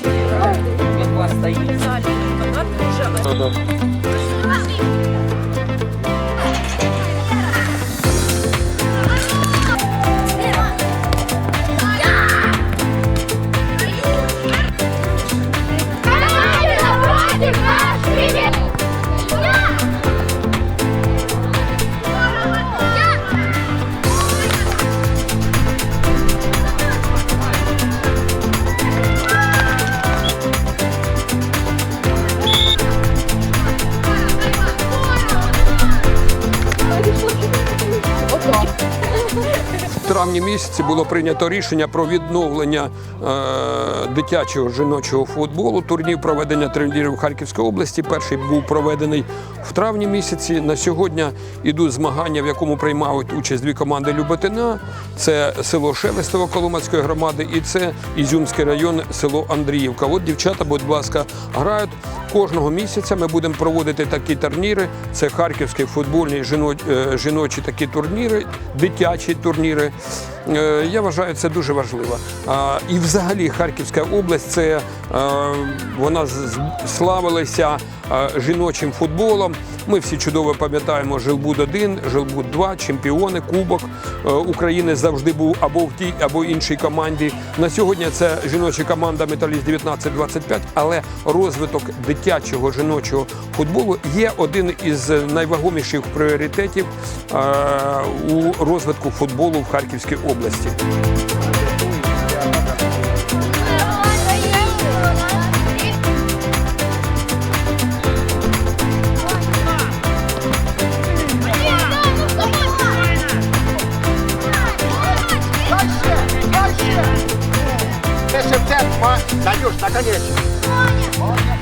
Він вас стоїть. Травні місяці було прийнято рішення про відновлення е, дитячого жіночого футболу. Турнір проведення турнірів Харківської області. Перший був проведений в травні місяці. На сьогодні йдуть змагання, в якому приймають участь дві команди Люботина. Це село Шелестово Коломацької громади і це Ізюмський район, село Андріївка. От дівчата, будь ласка, грають. Кожного місяця ми будемо проводити такі турніри. Це харківські футбольні жіно- е, жіночі такі турніри, дитячі турніри. Jesus. Я вважаю, це дуже важливо. І взагалі Харківська область це е, вона славилася е, жіночим футболом. Ми всі чудово пам'ятаємо Жилбуд 1 Жилбуд 2 чемпіони, Кубок е, України завжди був або в тій, або іншій команді. На сьогодні це жіноча команда Металіст 1925, але розвиток дитячого жіночого футболу є один із найвагоміших пріоритетів е, у розвитку футболу в Харківській області. області. Ты шевцет, даешь наконец. Понял.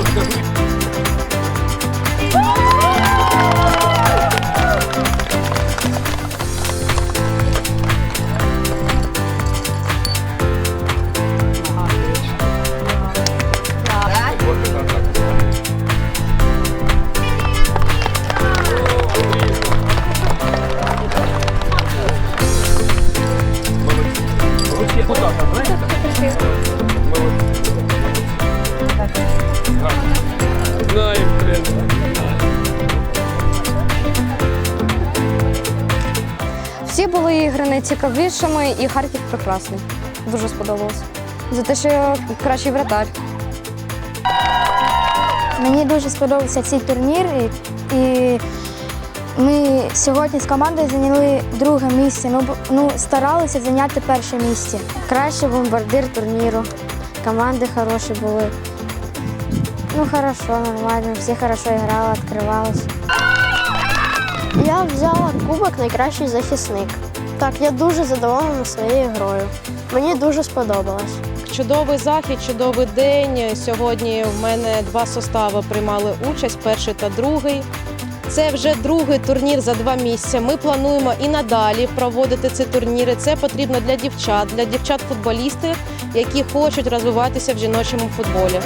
Look at були ігри найцікавішими, і Харків прекрасний. Дуже сподобалось. За те, що я кращий вратар. Мені дуже сподобався цей турнір, і, ми сьогодні з командою зайняли друге місце. Ну, ну, старалися зайняти перше місце. Кращий бомбардир турніру. Команди хороші були. Ну, хорошо, нормально, всі хорошо грали, відкривалися. Я взяла кубок найкращий захисник. Так, я дуже задоволена своєю грою. Мені дуже сподобалось. Чудовий захід, чудовий день. Сьогодні в мене два состави приймали участь, перший та другий. Це вже другий турнір за два місяці. Ми плануємо і надалі проводити ці турніри. Це потрібно для дівчат, для дівчат-футболістів, які хочуть розвиватися в жіночому футболі.